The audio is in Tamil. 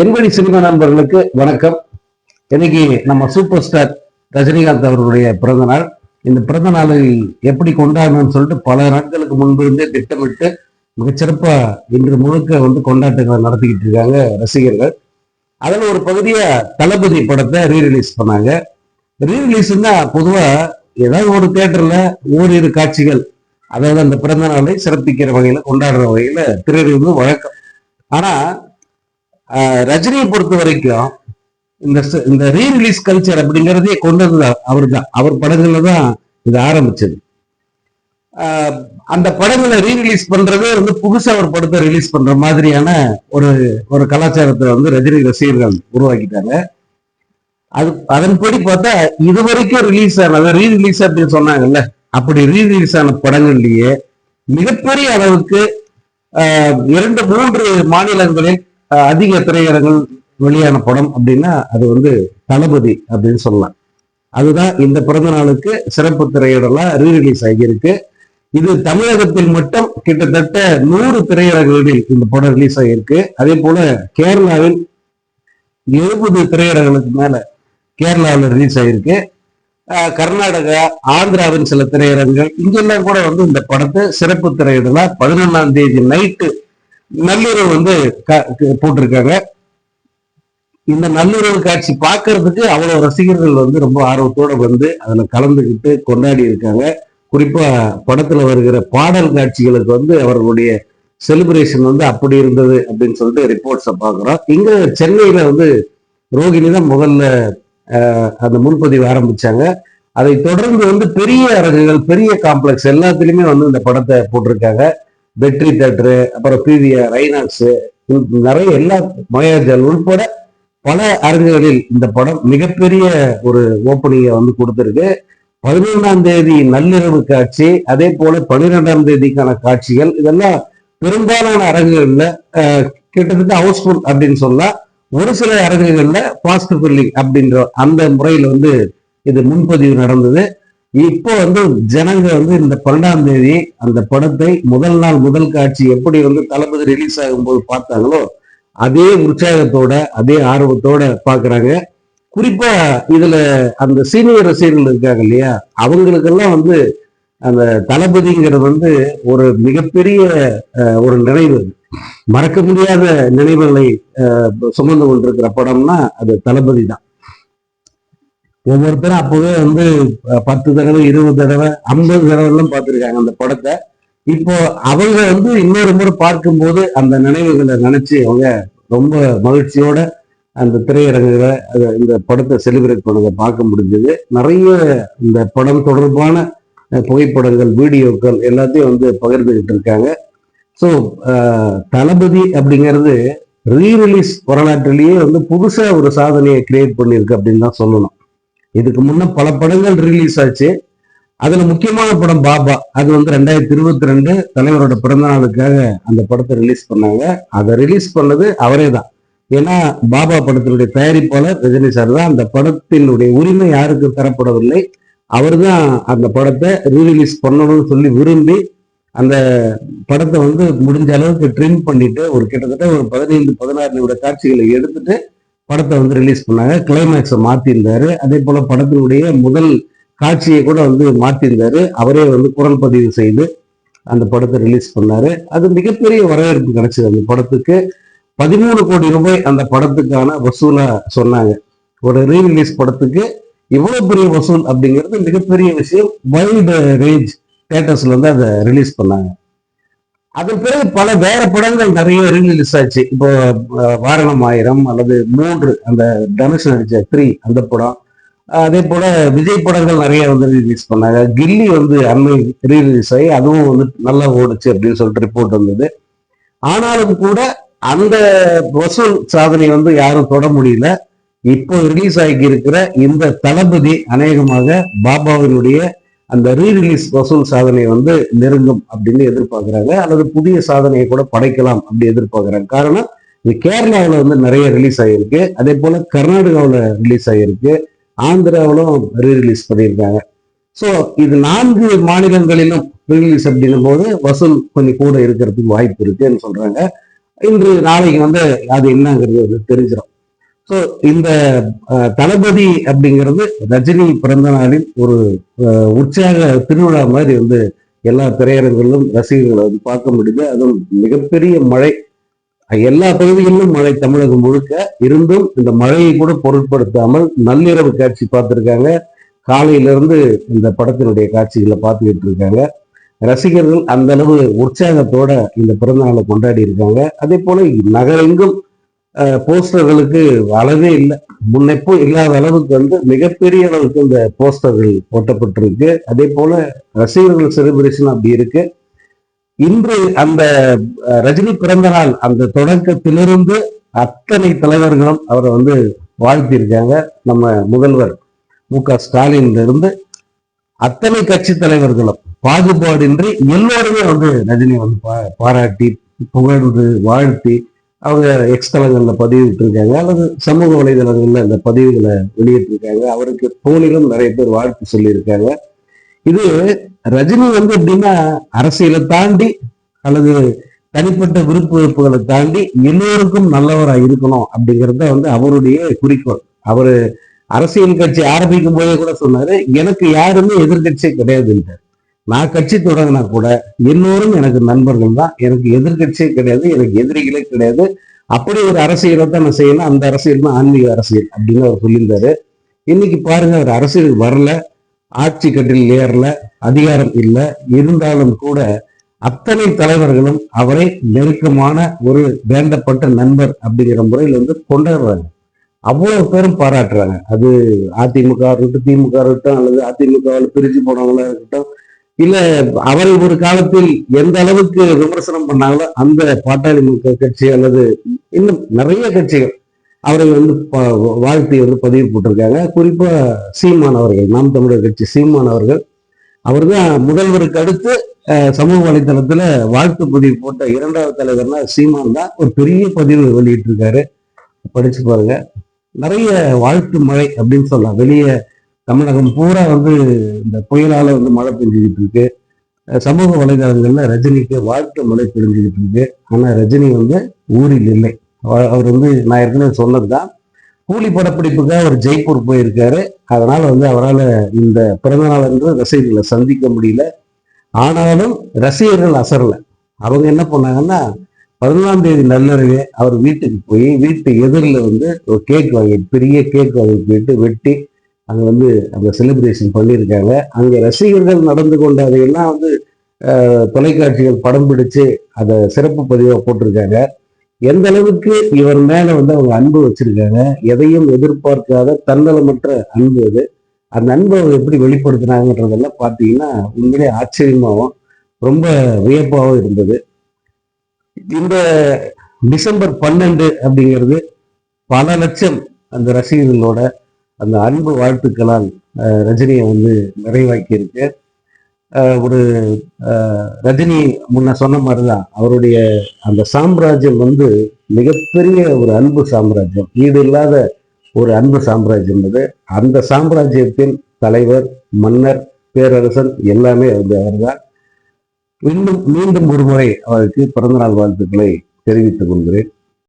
என்வழி சினிமா நண்பர்களுக்கு வணக்கம். இன்னைக்கு நம்ம சூப்பர் ஸ்டார் ரஜினிகாந்த் அவர்களுடைய பிறந்த நாள். இந்த பிறந்த நாளை எப்படி கொண்டாடணும்னு சொல்லிட்டு பல நாட்களுக்கு முன்பிருந்தே திட்டமிட்டு மிகச்சிறப்பா இன்று முழுக்க வந்து கொண்டாட்டங்களை நடத்திக்கிட்டு இருக்காங்க ரசிகர்கள். அதில் ஒரு பகுதியை தளபதி படத்தை ரீரிலீஸ் பண்ணாங்க. ரீரிலீஸ்னா பொதுவா ஏதாவது ஒரு தேட்டர்ல ஓரிரு காட்சிகள் அதாவது அந்த பிறந்த நாளை சிறப்பிக்கிற வகையில கொண்டாடுற வகையில திரையிடுவது வழக்கம். ஆனா ரஜினியை பொறுத்த வரைக்கும் இந்த இந்த இந்த ரீரிலீஸ் கல்ச்சர் அப்படிங்கிறதே கொண்டு வந்தது அவர் தான் அவர் படங்கள்ல தான் இது ஆரம்பிச்சது. ஆஹ் அந்த படங்களை ரீரிலீஸ் பண்றதே வந்து புதுசா ஒரு படத்தை ரிலீஸ் பண்ற மாதிரியான ஒரு ஒரு கலாச்சாரத்தை வந்து ரஜினி ரசிகர்கள் உருவாக்கிட்டாங்க. அது அதன்படி பார்த்தா இது வரைக்கும் ரிலீஸ் ஆனது ரீ ரிலீஸ் அப்படின்னு சொன்னாங்கல்ல அப்படி ரீ ரிலீஸ் ஆன படங்கள்லயே மிகப்பெரிய அளவுக்கு ஆஹ், இரண்டு மூன்று மாநிலங்களில் அதிக திரையரங்கள் வெளியான படம் அப்படின்னா அது வந்து தளபதி அப்படின்னு சொல்லலாம். அதுதான் இந்த பிறந்த நாளுக்கு சிறப்பு திரையிடலாம் ரீ ரிலீஸ் ஆகியிருக்கு. இது தமிழகத்தில் மட்டும் கிட்டத்தட்ட நூறு திரையரங்குகளில் இந்த படம் ரிலீஸ் ஆகியிருக்கு. அதே போல கேரளாவில் எழுபது திரையரங்குகளுக்கு மேல கேரளாவில் ரிலீஸ் ஆகிருக்கு கர்நாடகா ஆந்திராவின் சில திரையரங்குகள் இங்கெல்லாம் கூட வந்து இந்த படத்தை சிறப்பு திரையிடலாம் பதினொன்னாம் தேதி நைட்டு நள்ளிரவு வந்து போட்டிருக்காங்க. இந்த நள்ளிரவு காட்சி பார்க்கறதுக்கு அவ்வளவு ரசிகர்கள் வந்து ரொம்ப ஆர்வத்தோட வந்து அதுல கலந்துக்கிட்டு கொண்டாடி இருக்காங்க. குறிப்பா படத்துல வருகிற பாடல் காட்சிகளுக்கு வந்து அவர்களுடைய செலிப்ரேஷன் வந்து அப்படி இருந்தது அப்படின்னு சொல்லிட்டு ரிப்போர்ட்ஸை பார்க்குறோம். இங்க சென்னையில வந்து ரோகிணி தான் முதல்ல அந்த முன்பதிவு ஆரம்பிச்சாங்க. அதை தொடர்ந்து வந்து பெரிய அரங்குகள் பெரிய காம்ப்ளெக்ஸ் எல்லாத்துலயுமே வந்து இந்த படத்தை போட்டிருக்காங்க. வெற்றி தேட்டரு அப்புறம் பிவிஆர் ஐநாக்ஸ் நிறைய எல்லா மயாஜல் உள்பட பல அரங்குகளில் இந்த படம் மிகப்பெரிய ஒரு ஓப்பனிங்கை வந்து கொடுத்துருக்கு. பதினொன்றாம் தேதி நள்ளிரவு காட்சி அதே போல பன்னிரெண்டாம் தேதிக்கான காட்சிகள் இதெல்லாம் பெரும்பாலான அரங்குகள்ல கிட்டத்தட்ட ஹவுஸ்ஃபுல் அப்படின்னு சொல்லலாம் ஒரு சில அரங்குகள்ல பாஸ்ட் ஃபில்லிங் அப்படின்ற அந்த முறையில வந்து இது முன்பதிவு நடந்தது. இப்போ வந்து ஜனங்க வந்து இந்த பன்னெண்டாம் தேதி அந்த படத்தை முதல் நாள் முதல் காட்சி எப்படி வந்து தளபதி ரிலீஸ் ஆகும்போது பார்த்தாங்களோ அதே உற்சாகத்தோட அதே ஆர்வத்தோட பாக்குறாங்க குறிப்பா இதுல அந்த சீனியர் ரசிகர்கள் இருக்காங்க இல்லையா அவங்களுக்கெல்லாம் வந்து அந்த தளபதிங்கிறது வந்து ஒரு மிகப்பெரிய ஒரு நினைவு. மறக்க முடியாத நினைவுகளை அஹ், சுமந்து கொண்டிருக்கிற படம்னா அது தளபதி தான். ஒவ்வொருத்தரும் அப்பவே வந்து பத்து தடவை இருபது தடவை ஐம்பது தடவை எல்லாம் பார்த்திருக்காங்க அந்த படத்தை. இப்போ அவங்க வந்து இன்னொரு முறை பார்க்கும்போது அந்த நினைவுகளை நினைச்சு அவங்க ரொம்ப மகிழ்ச்சியோட அந்த திரையரங்குகளை அது இந்த படத்தை செலிப்ரேட் பண்ணதை பார்க்க முடிஞ்சது. நிறைய இந்த படம் தொடர்பான புகைப்படங்கள் வீடியோக்கள் எல்லாத்தையும் வந்து பகிர்ந்துகிட்டு இருக்காங்க. ஸோ தளபதி அப்படிங்கிறது ரீரிலீஸ் வரலாற்றிலேயே வந்து புதுசாக ஒரு சாதனையை கிரியேட் பண்ணியிருக்கு அப்படின்னு தான் சொல்லணும். இதுக்கு முன்ன பல படங்கள் ரிலீஸ் ஆச்சு. அதுல முக்கியமான படம் பாபா. அது வந்து ரெண்டாயிரத்தி இருபத்தி ரெண்டு தலைவரோட பிறந்த நாளுக்காக அந்த படத்தை ரிலீஸ் பண்ணாங்க. அதை ரிலீஸ் பண்ணது அவரே தான். ஏன்னா பாபா படத்தினுடைய தயாரிப்பாளர் ரஜினி சார் தான் அந்த படத்தினுடைய உரிமை யாருக்கு தரப்படவில்லை அவர் தான் அந்த படத்தை ரீரிலீஸ் பண்ணணும்னு சொல்லி விரும்பி அந்த படத்தை வந்து முடிஞ்ச அளவுக்கு ட்ரிம் பண்ணிட்டு ஒரு கிட்டத்தட்ட ஒரு பதினைந்து பதினாறு நிமிட காட்சிகளை எடுத்துட்டு படத்தை வந்து ரிலீஸ் பண்ணாங்க. கிளைமேக்ஸை மாற்றியிருந்தாரு அதே போல படத்தினுடைய முதல் காட்சியை கூட வந்து மாற்றியிருந்தாரு அவரே வந்து குரல் பதிவு செய்து அந்த படத்தை ரிலீஸ் பண்ணாரு. அது மிகப்பெரிய வரவேற்பு கிடைச்சது அந்த படத்துக்கு. பதிமூணு கோடி ரூபாய் அந்த படத்துக்கான வசூலா சொன்னாங்க. ஒரு ரீரிலீஸ் படத்துக்கு. இவ்வளோ பெரிய வசூல் அப்படிங்கிறது மிகப்பெரிய விஷயம். வைல்டு ரேஞ்ச் தேட்டர்ஸ்ல வந்து அதை ரிலீஸ் பண்ணாங்க. அதன் பிறகு பல வேற படங்கள் நிறைய ரிலீஸ் ஆச்சு. இப்போ வாரணம் ஆயிரம் அல்லது மூன்று அந்த தனுஷ் நடிச்ச த்ரீ அந்த படம். அதே போல விஜய் படங்கள் நிறைய வந்து ரிலீஸ் பண்ணாங்க. கில்லி வந்து அண்மை ரீரிலீஸ் ஆகி அதுவும் வந்து நல்லா ஓடுச்சு அப்படின்னு சொல்லிட்டு ரிப்போர்ட் வந்தது. ஆனாலும் கூட அந்த வசூல் சாதனை வந்து யாரும் தொட முடியல. இப்போ ரிலீஸ் ஆகி இருக்கிற இந்த தளபதி அநேகமாக பாபாவினுடைய அந்த ரீரிலீஸ் வசூல் சாதனை வந்து நெருங்கும் அப்படின்னு எதிர்பார்க்குறாங்க. அல்லது புதிய சாதனையை கூட படைக்கலாம் அப்படி எதிர்பார்க்குறாங்க. காரணம் இது கேரளாவில் வந்து நிறைய ரிலீஸ் ஆகியிருக்கு. அதே போல கர்நாடகாவில் ரிலீஸ் ஆகியிருக்கு. ஆந்திராவிலும் ரீரிலீஸ் பண்ணியிருக்காங்க. ஸோ இது நான்கு மாநிலங்களிலும் ரிலீஸ் அப்படின்னும் போது வசூல் கொஞ்சம் கூட இருக்கிறதுக்கு வாய்ப்பு இருக்குன்னு சொல்றாங்க. இன்று நாளைக்கு வந்து அது என்னங்கிறது வந்து தெரிஞ்சிடும் ஸோ இந்த தளபதி அப்படிங்கிறது ரஜினி பிறந்த நாளில் ஒரு உற்சாக திருவிழா மாதிரி வந்து எல்லா திரையரங்குகளிலும் ரசிகர்களை வந்து பார்க்க முடியுது. அதுவும் மிகப்பெரிய மழை. எல்லா பகுதிகளிலும் மழை தமிழகம் முழுக்க. இருந்தும் இந்த மழையை கூட பொருட்படுத்தாமல் நள்ளிரவு காட்சி பார்த்திருக்காங்க. காலையில இருந்து இந்த படத்தினுடைய காட்சிகளை பார்த்துக்கிட்டு இருக்காங்க. ரசிகர்கள் அந்த அளவு உற்சாகத்தோட இந்த பிறந்த நாளை கொண்டாடி இருக்காங்க. அதே போல நகரெங்கும் போஸ்டர்களுக்கு அளவே இல்லை. முன்னெப்போ இல்லாத அளவுக்கு வந்து மிகப்பெரிய அளவுக்கு இந்த போஸ்டர்கள் போட்டப்பட்டிருக்கு. அதே போல ரசிகர்கள் செலிப்ரேஷன் அப்படி இருக்கு. இன்று அந்த ரஜினி பிறந்த நாள் அந்த தொடக்கத்திலிருந்து அத்தனை தலைவர்களும் அவரை வந்து வாழ்த்தியிருக்காங்க. நம்ம முதல்வர் மு க ஸ்டாலின்ல இருந்து அத்தனை கட்சி தலைவர்களும் பாகுபாடின்றி எல்லோருமே வந்து ரஜினி வந்து பா- பாராட்டி புகழ்ந்து வாழ்த்தி அவங்க எக்ஸ் தளங்கள்ல பதிவிட்டிருக்காங்க அல்லது சமூக வலைதளங்களில் அந்த பதிவுகளை வெளியிட்டிருக்காங்க. அவருக்கு போனிலும் நிறைய பேர் வாழ்த்து சொல்லியிருக்காங்க. இது ரஜினி வந்து எப்படின்னா அரசியலை தாண்டி அல்லது தனிப்பட்ட விருப்பு வெறுப்புகளை தாண்டி எல்லோருக்கும் நல்லவராக இருக்கணும் அப்படிங்கிறத வந்து அவருடைய குறிக்கோள். அவர் அரசியல் கட்சி ஆரம்பிக்கும் போதே கூட சொன்னாரு எனக்கு யாருமே எதிர்கட்சியே கிடையாதுன்ட்டு நான் கட்சி தொடங்கினா கூட எல்லோரும் எனக்கு நண்பர்கள் தான். எனக்கு எதிர்கட்சியே கிடையாது எனக்கு எதிரிகளே கிடையாது. அப்படி ஒரு அரசியலை தான் நான் செய்யணும். அந்த அரசியல் தான் ஆன்மீக அரசியல் அப்படின்னு அவர் சொல்லியிருந்தாரு. இன்னைக்கு பாருங்க அவர் அரசியலுக்கு வரல ஆட்சி கட்டில் ஏறல அதிகாரம் இல்லை. இருந்தாலும் கூட அத்தனை தலைவர்களும் அவரை நெருக்கமான ஒரு வேண்டப்பட்ட நண்பர் அப்படிங்கிற முறையில் வந்து கொண்டாடுறாங்க. அவ்வளவு பேரும் பாராட்டுறாங்க. அது அதிமுக இருக்கட்டும் திமுக இருக்கட்டும் அல்லது அதிமுகவில் பிரிஞ்சு போனவங்களா இருக்கட்டும் இல்ல அவரை ஒரு காலத்தில் எந்த அளவுக்கு விமர்சனம் பண்ணாங்களோ அந்த பாட்டாளி மக்கள் கட்சி அல்லது இன்னும் நிறைய கட்சிகள் அவரை வந்து ப- வாழ்த்தி வந்து பதிவு போட்டிருக்காங்க. குறிப்பா சீமான் அவர்கள் நாம் தமிழர் கட்சி சீமான் அவர்கள் அவர் தான் முதல்வருக்கு அடுத்து சமூக வலைதளத்துல வாழ்த்து பதிவு போட்ட இரண்டாவது தலைவர்னா சீமான் தான். ஒரு பெரிய பதிவு வெளியிட்டிருக்காரு. படிச்சு பாருங்க. நிறைய வாழ்த்து மழை அப்படின்னு சொல்லலாம். வெளியே தமிழகம் பூரா வந்து இந்த புயலால வந்து மழை பெஞ்சுக்கிட்டு இருக்கு. சமூக வலைதளங்கள்ல ரஜினிக்கு வாழ்க்கை மழை பெஞ்சுக்கிட்டு இருக்கு. ஆனா ரஜினி வந்து ஊரில் இல்லை. அவர் வந்து நான் ஏற்கனவே சொன்னதுதான். கூலி படப்பிடிப்புக்காக அவர் ஜெய்ப்பூர் போயிருக்காரு. அதனால வந்து அவரால் இந்த பிறந்த நாள் என்று ரசிகர்களை சந்திக்க முடியல. ஆனாலும் ரசிகர்கள் அசரல. அவங்க என்ன பண்ணாங்கன்னா பதினொன்றாம் தேதி நள்ளிரவே அவர் வீட்டுக்கு போய் வீட்டு எதிரில் வந்து ஒரு கேக் வாங்கி பெரிய கேக் வாங்கி போயிட்டு வெட்டி அங்கே வந்து அந்த செலிப்ரேஷன் பண்ணியிருக்காங்க. அங்கே ரசிகர்கள் நடந்து கொண்ட அதையெல்லாம் வந்து தொலைக்காட்சிகள் படம் பிடிச்சு அதை சிறப்பு பதிவாக போட்டிருக்காங்க. எந்த அளவுக்கு இவர் மேலே வந்து அவங்க அன்பு வச்சிருக்காங்க எதையும் எதிர்பார்க்காத தன்னலமற்ற அன்பு அது. அந்த அன்பை அவங்க எப்படி வெளிப்படுத்தினாங்கன்றதெல்லாம் பார்த்தீங்கன்னா உண்மையிலே ஆச்சரியமாகவும் ரொம்ப வியப்பாகவும் இருந்தது. இந்த டிசம்பர் பன்னெண்டு அப்படிங்கிறது பல லட்சம் அந்த ரசிகர்களோட அந்த அன்பு வாழ்த்துக்களால் ரஜினியை வந்து நிறைவாக்கியிருக்கு. ஒரு ரஜினி முன்ன சொன்ன மாதிரிதான் அவருடைய அந்த சாம்ராஜ்யம் வந்து மிகப்பெரிய ஒரு அன்பு சாம்ராஜ்யம். ஈடு இல்லாத ஒரு அன்பு சாம்ராஜ்யம் அது. அந்த சாம்ராஜ்யத்தின் தலைவர் மன்னர் பேரரசன் எல்லாமே வந்து அவர்தான். இன்னும் மீண்டும் ஒரு முறை அவருக்கு பிறந்தநாள் வாழ்த்துக்களை தெரிவித்துக் கொள்கிறேன்.